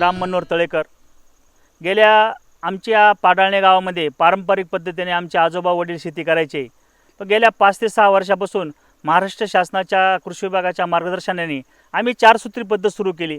राम मनोहर तळेकर. गेल्या आमच्या पाडाळणे गावामध्ये पारंपरिक पद्धतीने आमचे आजोबा वडील शेती करायचे. पण गेल्या पाच ते सहा वर्षापासून महाराष्ट्र शासनाच्या कृषी विभागाच्या मार्गदर्शनाने आम्ही चार सूत्री पद्धत सुरू केली.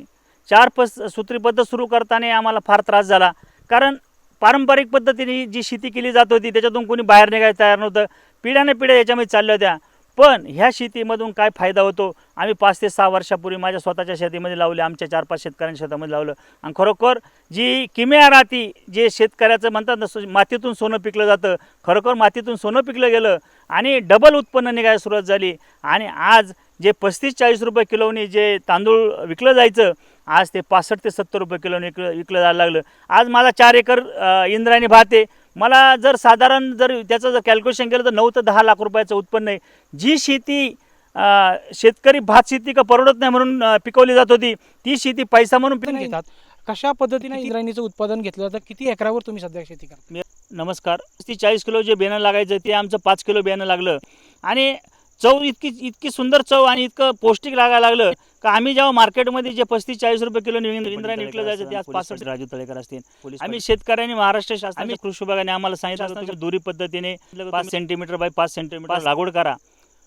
चार पस सूत्री पद्धत सुरू करताना आम्हाला फार त्रास झाला. कारण पारंपरिक पद्धतीने जी शेती केली जात होती त्याच्यातून कोणी बाहेर निघायला तयार नव्हतं. पिढ्याने पिढ्या याच्यामध्ये चालल्या होत्या. पण ह्या शेतीमधून काय फायदा होतो? आम्ही पाच ते सहा वर्षापूर्वी माझ्या स्वतःच्या शेतीमध्ये लावले आमच्या चार पाच शेतकऱ्यांच्या शेतामध्ये लावलं. आणि खरोखर जी किमया राहती जे शेतकऱ्याचं म्हणतात ना मातीतून सोनं पिकलं जातं. खरोखर मातीतून सोनं पिकलं गेलं आणि डबल उत्पन्न निघायला सुरुवात झाली. आणि आज जे पस्तीस चाळीस रुपये किलोनी जे तांदूळ विकलं जायचं आज ते पासष्ट ते सत्तर रुपये किलोने विकलं विकलं जायला लागलं. आज माझा चार एकर इंद्रायणी भात आहे. मला जर साधारण जर त्याचं जर कॅल्क्युलेशन केलं तर नऊ ते दहा लाख रुपयाचं उत्पन्न आहे. जी शेती शेतकरी भात शेती का परवडत नाही म्हणून पिकवली जात होती ती शेती पैसा म्हणून उत्पादन पिक- घेतात. कशा पद्धतीने इंद्रायणीचं उत्पादन घेतलं जातं? किती एकरावर तुम्ही सध्या शेती करता? नमस्कार. ती चाळीस किलो जे बियाणं लागायचं ते आमचं पाच किलो बियाणं लागलं. आणि चव इतकी इतकी सुंदर चव आणि इतकं पौष्टिक लागायला लागलं का आम्ही जेव्हा मार्केटमध्ये जे पस्तीस चाळीस रुपये किलो इंद्रायणी विकलं जायचं ते आज पासष्ट राजू तळेकर असतील आम्ही शेतकऱ्यांनी महाराष्ट्र शासन आम्ही कृषी विभागाने आम्हाला सांगितलं की दुरी पद्धतीने पाच सेंटीमीटर बाय पाच सेंटीमीटर लागवड करा.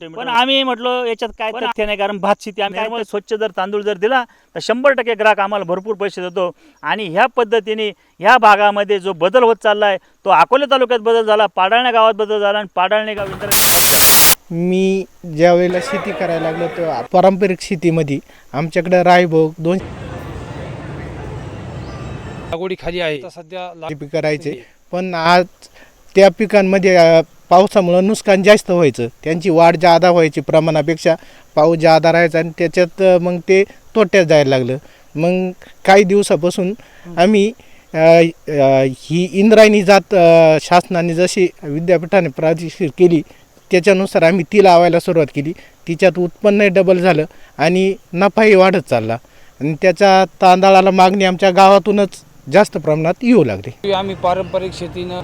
पण आम्ही म्हटलं याच्यात काय तथ्य नाही कारण भात शेती आम्ही त्यामुळे स्वच्छ जर तांदूळ जर दिला तर शंभर टक्के ग्राहक आम्हाला भरपूर पैसे देतो. आणि ह्या पद्धतीने ह्या भागामध्ये जो बदल होत चालला आहे तो अकोले तालुक्यात बदल झाला पाडाळण्या गावात बदल झाला आणि पाडाळणे गाव इंटर मी ज्या वेळेला शेती करायला लागलो तेव्हा पारंपरिक शेतीमध्ये आमच्याकडे रायभोग दोन लागवडी खाली आहे. आता सध्या ला- पिकं करायचे. पण आज त्या पिकांमध्ये अ, पावसामुळं नुकसान जास्त व्हायचं. त्यांची वाढ जादा व्हायची प्रमाणापेक्षा पाऊस जादा राहायचा आणि त्याच्यात अ, मग ते तोट्यात जायला लागलं. मग काही दिवसापासून आम्ही अ, अ, ही इंद्रायणी जात अ, शासनाने जशी विद्यापीठाने प्रादेशिक केली त्याच्यानुसार आम्ही ती लावायला सुरुवात केली. तिच्यात उत्पन्नही डबल झालं आणि नफाही वाढत चालला. आणि त्याच्या तांदळाला मागणी आमच्या गावातूनच जास्त प्रमाणात येऊ लागली. आम्ही पारंपरिक शेतीनं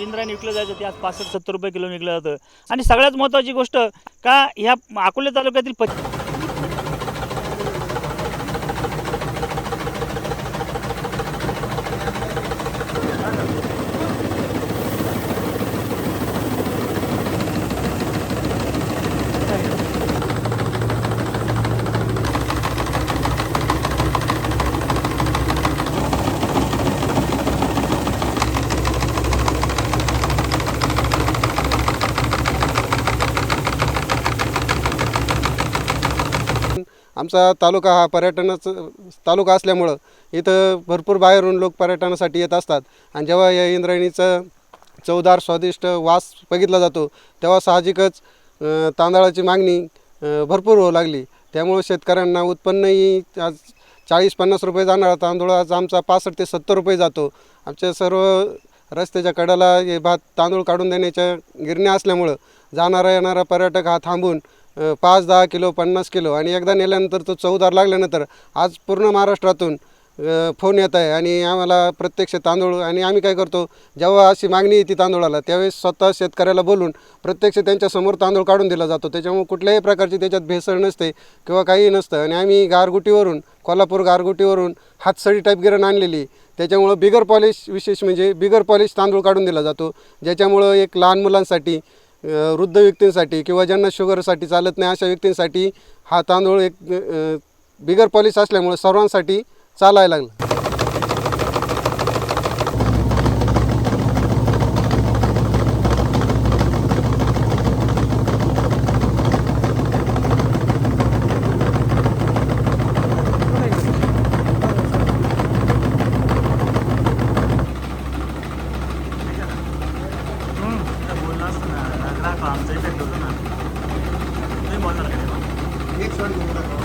इंद्रायणी विकलं जायचं ते आज पासष्ट सत्तर रुपये किलो विकलं जातं. आणि सगळ्यात महत्त्वाची गोष्ट का ह्या अकोले तालुक्यातील प आमचा तालुका हा पर्यटनाचं तालुका असल्यामुळं इथं भरपूर बाहेरून लोक पर्यटनासाठी येत असतात. आणि जेव्हा या इंद्रायणीचं चवदार स्वादिष्ट वास बघितला जातो तेव्हा साहजिकच तांदळाची मागणी भरपूर होऊ लागली. त्यामुळं शेतकऱ्यांना उत्पन्नही आज चाळीस पन्नास रुपये जाणारा तांदूळ आज आमचा पासष्ट ते सत्तर रुपये जातो. आमच्या सर्व रस्त्याच्या कड्याला हे भात तांदूळ काढून देण्याच्या गिरण्या असल्यामुळं जाणारा येणारा पर्यटक हा थांबून पाच दहा किलो पन्नास किलो आणि एकदा नेल्यानंतर तो चवदार लागल्यानंतर आज पूर्ण महाराष्ट्रातून फोन येत आहे आणि आम्हाला प्रत्यक्ष तांदूळ आणि आम्ही काय करतो जेव्हा अशी मागणी येते तांदूळाला त्यावेळेस स्वतः शेतकऱ्याला बोलून प्रत्यक्ष त्यांच्यासमोर तांदूळ काढून दिला जातो. त्याच्यामुळे कुठल्याही प्रकारची त्याच्यात भेसळ नसते किंवा काही नसतं. आणि आम्ही गारगुटीवरून कोल्हापूर गारगुटीवरून हातसडी टाईप गिरण आणलेली. त्याच्यामुळं बिगर पॉलिश विशेष म्हणजे बिगर पॉलिश तांदूळ काढून दिला जातो. ज्याच्यामुळं एक लहान मुलांसाठी वृद्ध व्यक्तींसाठी किंवा ज्यांना शुगरसाठी चालत नाही अशा व्यक्तींसाठी हा तांदूळ एक बिगर पॉलिश असल्यामुळे सर्वांसाठी चालायला लागला. आमचा इफेक्ट होतो ना